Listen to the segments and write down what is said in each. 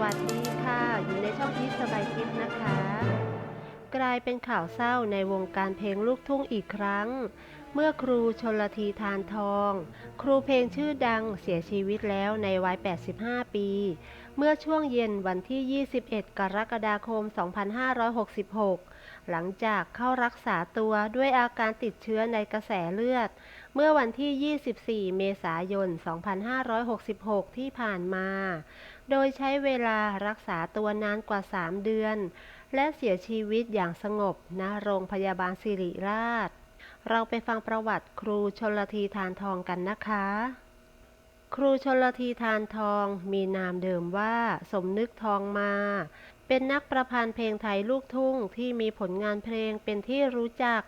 วัสดีค่ะ อยู่ในช่องทิศสบายทิพย์นะคะ กลายเป็นข่าวเศร้าในวงการเพลงลูกทุ่งอีกครั้ง เมื่อครูชนลทีทานทอง ครูเพลงชื่อดังเสียชีวิตแล้วในวัย 85 ปี เมื่อช่วงเย็นวันที่ 21 กรกฎาคม 2566 หลังจากเข้ารักษาตัวด้วยอาการติดเชื้อในกระแสเลือด เมื่อวันที่ 24 เมษายน 2566 ที่ผ่านมา โดยใช้เวลารักษาตัวนานกว่า 3 เดือน และเสียชีวิตอย่างสงบณโรงพยาบาลสิริราช เราไปฟังประวัติครูชนลทีทานทองกันนะคะ ครูชนลทีทานทองมีนามเดิมว่าสมนึกทองมา เป็นนักประพันธ์เพลงไทยลูกทุ่งที่มีผลงานเพลงเป็นที่รู้จัก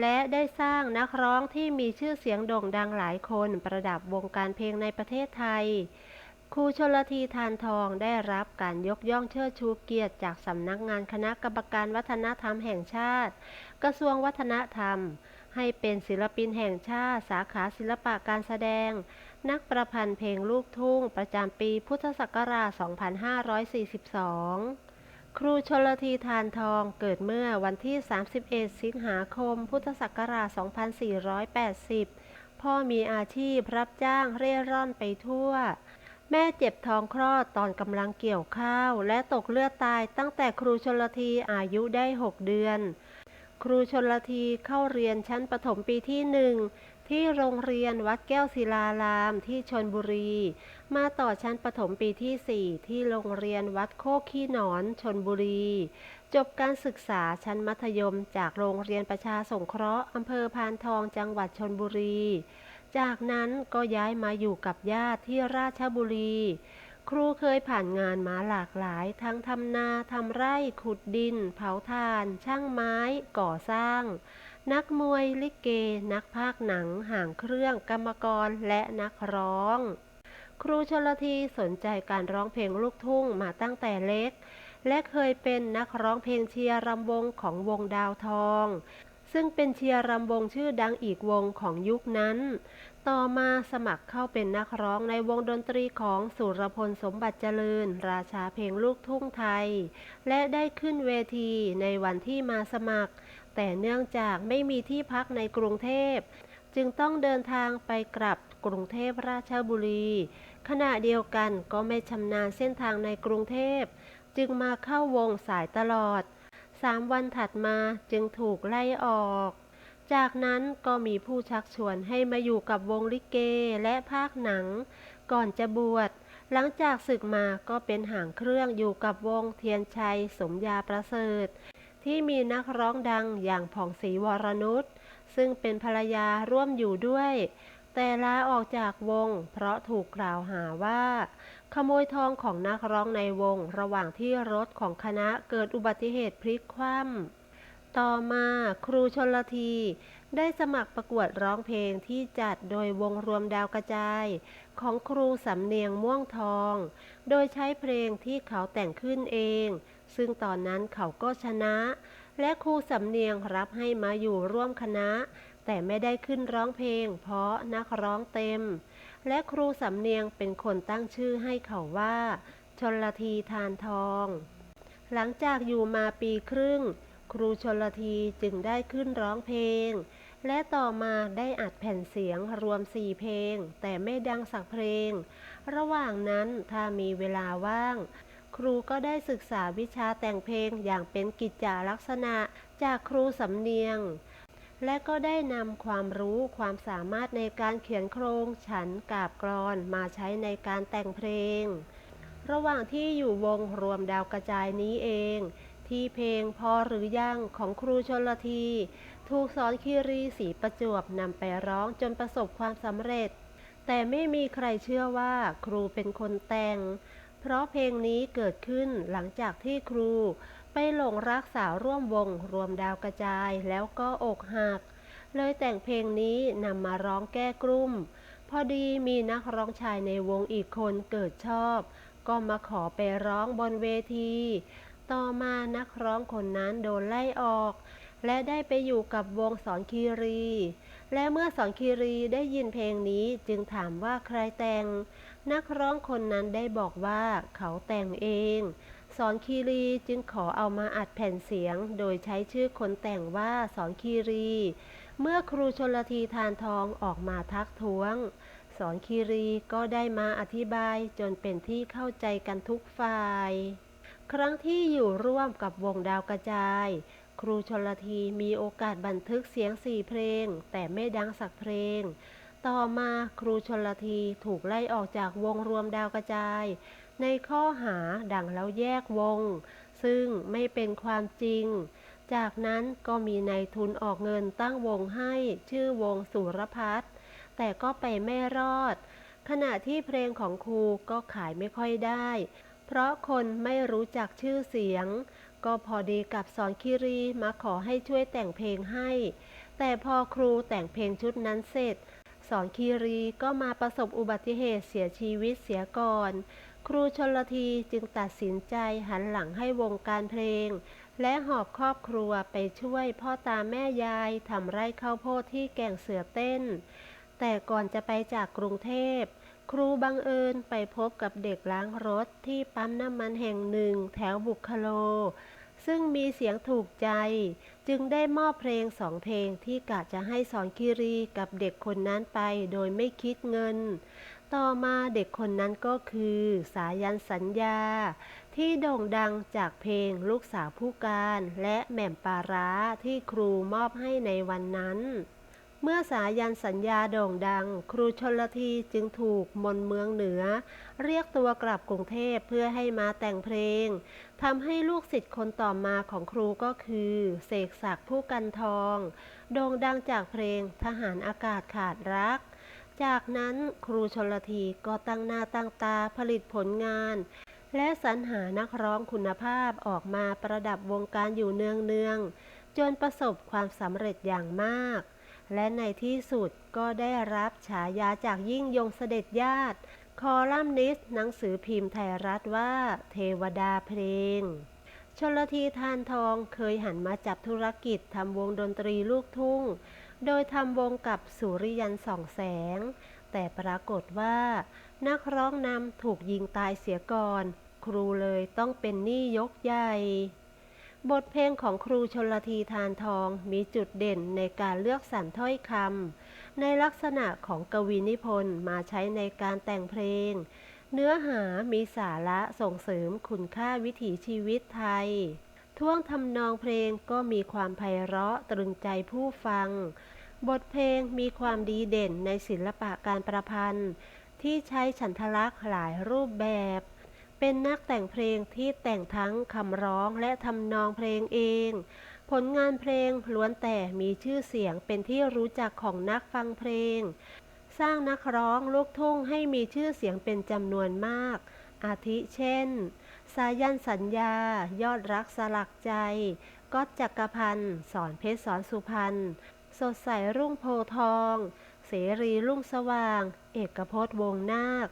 และได้สร้างนักร้องที่มีชื่อเสียงโด่งดังหลายคนประดับวงการเพลงในประเทศไทย ครูชนลทีทานทองได้รับการยกย่องเชิดชูเกียรติจากสำนักงานคณะกรรมการวัฒนธรรมแห่งชาติ กระทรวงวัฒนธรรม ให้เป็นศิลปินแห่งชาติ สาขาศิลปะการแสดง นักประพันธ์เพลงลูกทุ่ง ประจำปีพุทธศักราช 2542ครูชนลทีทานทองเกิดเมื่อวันที่ 31 สิงหาคม พุทธศักราช 2480 พ่อมีอาชีพรับจ้างเร่ร่อนไปทั่ว แม่เจ็บท้องคลอดตอนกำลังเกี่ยวข้าว และตกเลือดตายตั้งแต่ครูชนลทีอายุได้ 6 เดือน ครูชนลทีเข้าเรียนชั้นประถมปีที่หนึ่งที่โรงเรียนวัดแก้วศิลารามที่ชนบุรี มาต่อชั้นประถมปีที่ 4 ที่โรงเรียนวัดโคกขี้หนอนชนบุรี จบการศึกษาชั้นมัธยมจากโรงเรียนประชาสงเคราะห์อำเภอพานทองจังหวัดชนบุรี จากนั้นก็ย้ายมาอยู่กับญาติที่ราชบุรี ครูเคยผ่านงานมาหลากหลาย ทั้งทำนาทำไร่ขุดดิน เผาถ่าน ช่างไม้ ก่อสร้าง นักมวย ลิเก นักพากย์หนัง ห่างเครื่อง กรรมกร และนักร้อง ครูชนลทีสนใจการร้องเพลงลูกทุ่งมาตั้งแต่เล็ก และเคยเป็นนักร้องเพลงเชียร์รำวงของวงดาวทอง ซึ่งเป็นเชียร์รำวงชื่อดังอีกวงของยุคนั้น ต่อมาสมัครเข้าเป็นนักร้องในวงดนตรีของสุรพลสมบัติเจริญ ราชาเพลงลูกทุ่งไทย และได้ขึ้นเวทีในวันที่มาสมัคร แต่เนื่องจากไม่มีที่พักในกรุงเทพจึงต้องเดินทางไปกลับกรุงเทพราชบุรี ขณะเดียวกันก็ไม่ชำนาญเส้นทางในกรุงเทพ จึงมาเข้าวงสายตลอด สามวันถัดมาจึงถูกไล่ออก จากนั้นก็มีผู้ชักชวนให้มาอยู่กับวงลิเกและภาคหนัง ก่อนจะบวช หลังจากศึกมาก็เป็นหางเครื่องอยู่กับวงเทียนชัย สมยาประเสริฐ ที่มีนักร้องดังอย่างผ่องศรีวรนุชซึ่งเป็นภรรยาร่วมอยู่ด้วย แต่ลาออกจากวงเพราะถูกกล่าวหาว่า ขโมยทองของนักร้องในวง ระหว่างที่รถของคณะเกิดอุบัติเหตุพลิกคว่ำต่อมาครูชนลที ได้สมัครประกวดร้องเพลงที่จัดโดยวงรวมดาวกระจาย ของครูสำเนียงม่วงทอง โดยใช้เพลงที่เขาแต่งขึ้นเอง ซึ่งตอนนั้นเขาก็ชนะ และครูสำเนียงรับให้มาอยู่ร่วมคณะ แต่ไม่ได้ขึ้นร้องเพลง เพราะนักร้องเต็ม และครูสำเนียงเป็นคนตั้งชื่อให้เขาว่า ชนลทีทานทอง หลังจากอยู่มาปีครึ่ง ครูชนลทีจึงได้ขึ้นร้องเพลง และต่อมาได้อัดแผ่นเสียงรวมสี่เพลง แต่ไม่ดังสักเพลง ระหว่างนั้นถ้ามีเวลาว่าง ครูก็ได้ศึกษาวิชาแต่งเพลงอย่างเป็นกิจจาลักษณะจากครูสำเนียง และก็ได้นำความรู้ความสามารถในการเขียนโครงฉันกาบกรอนมาใช้ในการแต่งเพลง ระหว่างที่อยู่วงรวมดาวกระจายนี้เอง ที่เพลงพอหรือยังของครูชนละที ถูกสอนคีรีสีประจวบนำไปร้องจนประสบความสำเร็จ แต่ไม่มีใครเชื่อว่าครูเป็นคนแต่ง เพราะเพลงนี้เกิดขึ้นหลังจากที่ครู ไปหลงรักสาวร่วมวงรวมดาวกระจายแล้วก็อกหัก เลยแต่งเพลงนี้นำมาร้องแก้กลุ้มพอดีมีนักร้องชายในวงอีกคนเกิดชอบ ก็มาขอไปร้องบนเวที ต่อมานักร้องคนนั้นโดนไล่ออก และได้ไปอยู่กับวงสอนคีรี และเมื่อสอนคีรีได้ยินเพลงนี้จึงถามว่าใครแต่ง นักร้องคนนั้นได้บอกว่าเขาแต่งเอง สอนคีรีจึงขอเอามาอัดแผ่นเสียง โดยใช้ชื่อคนแต่งว่าสอนคีรี เมื่อครูชนลทีทานทองออกมาทักท้วง สอนคีรีก็ได้มาอธิบายจนเป็นที่เข้าใจกันทุกฝ่าย ครั้งที่อยู่ร่วมกับวงดาวกระจาย ครูชนลทีมีโอกาสบันทึกเสียงสี่เพลง แต่ไม่ดังสักเพลง ต่อมาครูชนลทีถูกไล่ออกจากวงรวมดาวกระจาย ในข้อหาดังแล้วแยกวง ซึ่งไม่เป็นความจริง จากนั้นก็มีนายทุนออกเงินตั้งวงให้ชื่อวงสุรพัฒน์แต่ก็ไปไม่รอด ขณะที่เพลงของครูก็ขายไม่ค่อยได้ เพราะคนไม่รู้จักชื่อเสียง ก็พอดีกับสอนคิรีมาขอให้ช่วยแต่งเพลงให้ แต่พอครูแต่งเพลงชุดนั้นเสร็จ สอนคีรีก็มาประสบอุบัติเหตุเสียชีวิตเสียก่อน ครูชนลทีจึงตัดสินใจหันหลังให้วงการเพลง และหอบครอบครัวไปช่วยพ่อตาแม่ยายทำไร่ข้าวโพดที่แก่งเสือเต้น แต่ก่อนจะไปจากกรุงเทพ ครูบังเอิญไปพบกับเด็กล้างรถที่ปั๊มน้ำมันแห่งหนึ่งแถวบุคโล ซึ่งมีเสียงถูกใจ จึงได้มอบเพลงสองเพลงที่กะจะให้สอนคิรีกับเด็กคนนั้นไปโดยไม่คิดเงิน ต่อมาเด็กคนนั้นก็คือ สายันสัญญา ที่โด่งดังจากเพลงลูกสาวผู้การ และแหม่มปาร้าที่ครูมอบให้ในวันนั้น เมื่อสายันสัญญาโด่งดัง ครูชนลทีจึงถูกมนเมืองเหนือ เรียกตัวกลับกรุงเทพเพื่อให้มาแต่งเพลงทำให้ลูกศิษย์คนต่อมาของครูก็คือ เสกศักดิ์ผู้กันทอง โด่งดังจากเพลงทหารอากาศขาดรัก จากนั้นครูชนลทีก็ตั้งหน้าตั้งตาผลิตผลงาน และสรรหานักร้องคุณภาพออกมาประดับวงการอยู่เนืองๆจนประสบความสำเร็จอย่างมาก และในที่สุดก็ได้รับฉายาจากยิ่งยงเสด็จญาติ คอลัมนิสต์หนังสือพิมพ์ไทยรัฐว่า เทวดาเพลงชนลทีทานทองเคยหันมาจับธุรกิจทำวงดนตรีลูกทุ่ง โดยทำวงกับสุริยันส่องแสง แต่ปรากฏว่า นักร้องนำถูกยิงตายเสียก่อน ครูเลยต้องเป็นหนี้ยกใหญ่ บทเพลงของครูชนลทีทานทองมีจุดเด่นในการเลือกสรรถ้อยคำในลักษณะของกวีนิพนธ์มาใช้ในการแต่งเพลง เนื้อหามีสาระส่งเสริมคุณค่าวิถีชีวิตไทย ท่วงทำนองเพลงก็มีความไพเราะตรึงใจผู้ฟัง บทเพลงมีความดีเด่นในศิลปะการประพันธ์ ที่ใช้ฉันทลักษณ์หลายรูปแบบ เป็นนักแต่งเพลงที่แต่งทั้งคำร้องและทำนองเพลงเอง ผลงานเพลงล้วนแต่มีชื่อเสียงเป็นที่รู้จักของนักฟังเพลง สร้างนักร้องลูกทุ่งให้มีชื่อเสียงเป็นจำนวนมาก อาทิเช่น สายันสัญญา ยอดรักสลักใจก๊อตจักรพันธ์สอนเพชรสอนสุพรรณ สดใสรุ่งโพทอง เสรีรุ่งสว่าง เอกพจน์วงนาค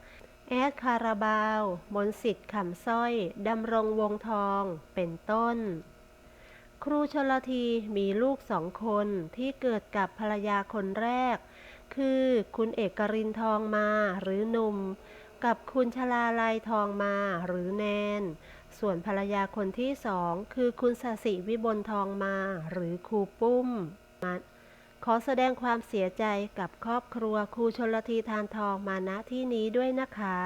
แอดคาราบาว มนสิทธิ์ขำสร้อย ดำรงวงทอง เป็นต้น ครูชลทีมีลูกสองคนที่เกิดกับภรรยาคนแรก คือคุณเอกรินทองมาหรือหนุ่ม กับคุณชลาลัยทองมาหรือแนน ส่วนภรรยาคนที่สองคือคุณสสิวิบลทองมาหรือครูปุ้ม ขอแสดงความเสียใจกับครอบครัวครูชนลทีทานทองมาณที่นี้ด้วยนะคะ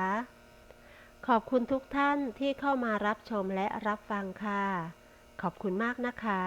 ขอบคุณทุกท่านที่เข้ามารับชมและรับฟังค่ะ ขอบคุณมากนะคะ